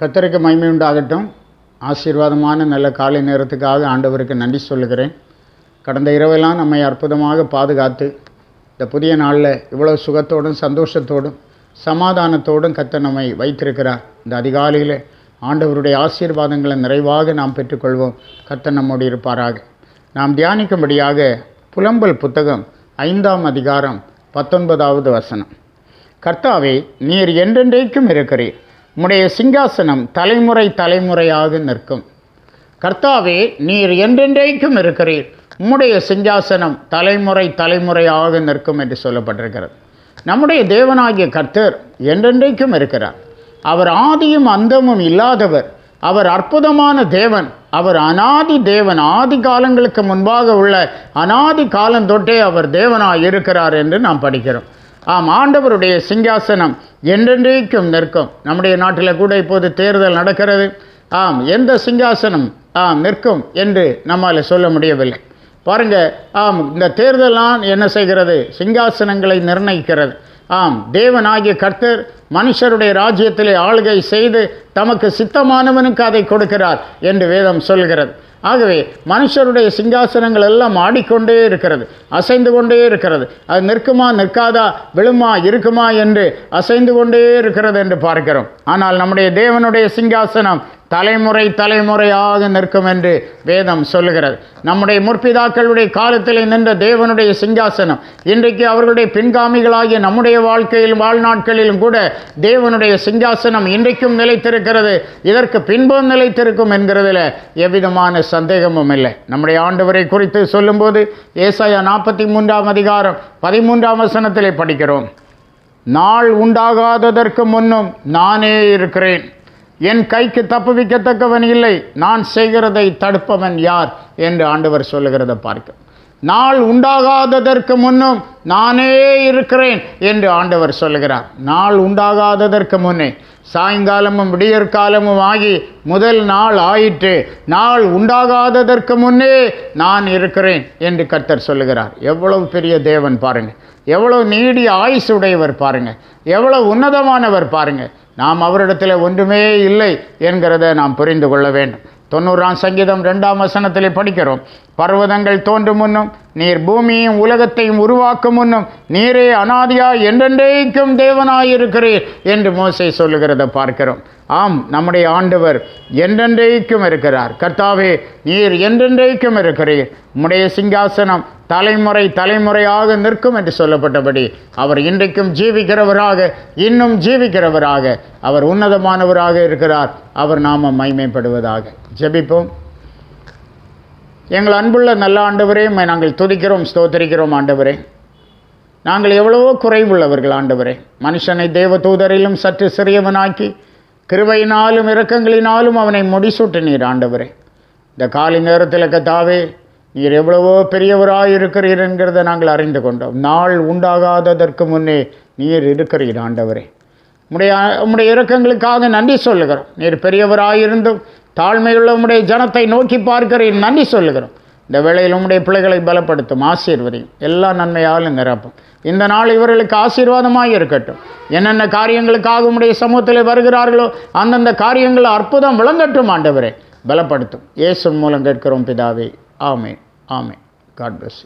கத்தருக்கு மகிமை உண்டாகட்டும் ஆசீர்வாதமான நல்ல காலை நேரத்துக்காக ஆண்டவருக்கு நன்றி சொல்லுகிறேன். கடந்த இரவெல்லாம் நம்மை அற்புதமாக பாதுகாத்து இந்த புதிய நாளில் இவ்வளோ சுகத்தோடும் சந்தோஷத்தோடும் சமாதானத்தோடும் கத்த நம்மை வைத்திருக்கிறார். இந்த அதிகாலையில் ஆண்டவருடைய ஆசீர்வாதங்களை நிறைவாக நாம் பெற்றுக்கொள்வோம். கத்த நம்மோடு இருப்பாராக. நாம் தியானிக்கும்படியாக புலம்பல் புத்தகம் ஐந்தாம் அதிகாரம் பத்தொன்பதாவது வசனம். கர்த்தாவே நீர் என்றென்றைக்கும் இருக்கிறீர். உம்முடைய சிங்காசனம் தலைமுறை தலைமுறையாக நிற்கும். கர்த்தாவே நீர் என்றென்றைக்கும் இருக்கிறீர். உம்முடைய சிங்காசனம் தலைமுறை தலைமுறையாக நிற்கும் என்று சொல்லப்பட்டிருக்கிறது. நம்முடைய தேவனாகிய கர்த்தர் என்றென்றைக்கும் இருக்கிறார். அவர் ஆதியும் அந்தமும் இல்லாதவர். அவர் அற்புதமான தேவன். அவர் அனாதி தேவன். ஆதி காலங்களுக்கு முன்பாக உள்ள அனாதி காலந்தொட்டே அவர் தேவனாக இருக்கிறார் என்று நாம் படிக்கிறோம். ஆம் ஆண்டவருடைய சிங்காசனம் என்றென்றைக்கும் நிற்கும். நம்முடைய நாட்டில் கூட இப்போது தேர்தல் நடக்கிறது. ஆம் எந்த சிங்காசனம் ஆம் நிற்கும் என்று நம்மால் சொல்ல முடியவில்லை. பாருங்க ஆம் இந்த தேர்தலாம் என்ன செய்கிறது? சிங்காசனங்களை நிர்ணயிக்கிறது. ஆம் தேவனாகிய கர்த்தர் மனுஷருடைய ராஜ்யத்திலே ஆளுகை செய்து தமக்கு சித்தமானவனுக்கு அதை கொடுக்கிறார் என்று வேதம் சொல்கிறது. ஆகவே மனுஷருடைய சிங்காசனங்கள் எல்லாம் ஆடிக்கொண்டே இருக்கிறது அசைந்து கொண்டே இருக்கிறது. அது நிற்குமா நிற்காதா விழுமா இருக்குமா என்று அசைந்து கொண்டே இருக்கிறது என்று பார்க்கிறோம். ஆனால் நம்முடைய தேவனுடைய சிங்காசனம் தலைமுறை தலைமுறையாக நிற்கும் என்று வேதம் சொல்லுகிறது. நம்முடைய முற்பிதாக்களுடைய காலத்தில் நின்ற தேவனுடைய சிங்காசனம் இன்றைக்கு அவர்களுடைய பின்காமிகளாகிய நம்முடைய வாழ்க்கையில் வாழ்நாட்களிலும் கூட தேவனுடைய சிங்காசனம் இன்றைக்கும் நிலைத்திருக்கிறது. இதற்கு பின்பும் நிலைத்திருக்கும் என்கிறதில் எவ்விதமான சந்தேகமும் இல்லை. நம்முடைய ஆண்டவரை குறித்து சொல்லும்போது ஏசாயா நாற்பத்தி மூன்றாம் அதிகாரம் பதிமூன்றாம் வசனத்திலே படிக்கிறோம். நாள் உண்டாகாததற்கு முன்னும் நானே இருக்கிறேன். என் கைக்கு தப்புவிக்கத்தக்கவன் இல்லை. நான் செய்கிறதை தடுப்பவன் யார்? என்று ஆண்டவர் சொல்லுகிறத பார்க்க. நாள் உண்டாகாததற்கு முன்னும் நானே இருக்கிறேன் என்று ஆண்டவர் சொல்லுகிறார். நாள் உண்டாகாததற்கு முன்னே சாயங்காலமும் விடியற்காலமும் ஆகி முதல் நாள் ஆயிற்று. நாள் உண்டாகாததற்கு முன்னே நான் இருக்கிறேன் என்று கர்த்தர் சொல்லுகிறார். எவ்வளவு பெரிய தேவன் பாருங்கள் எவ்வளவு நீடிய ஆயுசுடையவர் உடையவர் எவ்வளவு உன்னதமானவர் பாருங்கள் நாம் அவரிடத்தில் ஒன்றுமே இல்லை என்கிறத நாம் புரிந்து கொள்ள வேண்டும். தொண்ணூறாம் சங்கீதம் ரெண்டாம் வசனத்தில் படிக்கிறோம். பர்வதங்கள் தோன்றும் முன்னும் நீர் பூமியும் உலகத்தையும் உருவாக்கும் முன்னும் நீரே அனாதியா என்றென்றைக்கும் தேவனாயிருக்கிறீர் என்று மோசை சொல்லுகிறத பார்க்கிறோம். ஆம் நம்முடைய ஆண்டவர் என்றென்றைக்கும் இருக்கிறார். கர்த்தாவே நீர் என்றென்றைக்கும் இருக்கிறீர். உம்முடைய சிங்காசனம் தலைமுறை தலைமுறையாக நிற்கும் என்று சொல்லப்பட்டபடி அவர் இன்றைக்கும் ஜீவிக்கிறவராக இன்னும் ஜீவிக்கிறவராக அவர் உன்னதமானவராக இருக்கிறார். அவர் நாம மைமைப்படுவதாக ஜெபிப்போம். எங்கள் அன்புள்ள நல்ல ஆண்டவரே நாங்கள் துதிக்கிறோம் ஸ்தோத்தரிக்கிறோம் ஆண்டவரே. நாங்கள் எவ்வளவோ குறைவுள்ளவர்கள் ஆண்டவரே. மனுஷனை தேவ தூதரிலும் சற்று சிறியவனாக்கி கிருபையினாலும் இரக்கங்களினாலும் அவனை முடிசூட்டினீர் ஆண்டவரே. இந்த காலை நேரத்தில் கத்தாவே நீர் எவ்வளவோ பெரியவராக இருக்கிறீர் என்கிறத நாங்கள் அறிந்து கொண்டோம். நாள் உண்டாகாததற்கு முன்னே நீர் இருக்கிறீர் ஆண்டவரே. உடைய உடைய இரக்கங்களுக்காக நன்றி சொல்லுகிறோம். நீர் பெரியவராயிருந்தும் தாழ்மையுள்ள உம்முடைய ஜனத்தை நோக்கி பார்க்கிறேன் நன்றி சொல்லுகிறோம். இந்த வேளையில் உம்முடைய பிள்ளைகளை பலப்படுத்தும் ஆசீர்வதியும். எல்லா நன்மையாலும் நிரப்பும். இந்த நாள் இவர்களுக்கு ஆசீர்வாதமாக இருக்கட்டும். என்னென்ன காரியங்களுக்காக உம்முடைய சமூகத்தில் வருகிறார்களோ அந்தந்த காரியங்கள் அற்புதம் விளங்கட்டும் ஆண்டவரே. பலப்படுத்தும். இயேசு மூலம் கேட்கிறோம் பிதாவே. ஆமே ஆமே காட் பிளஸ்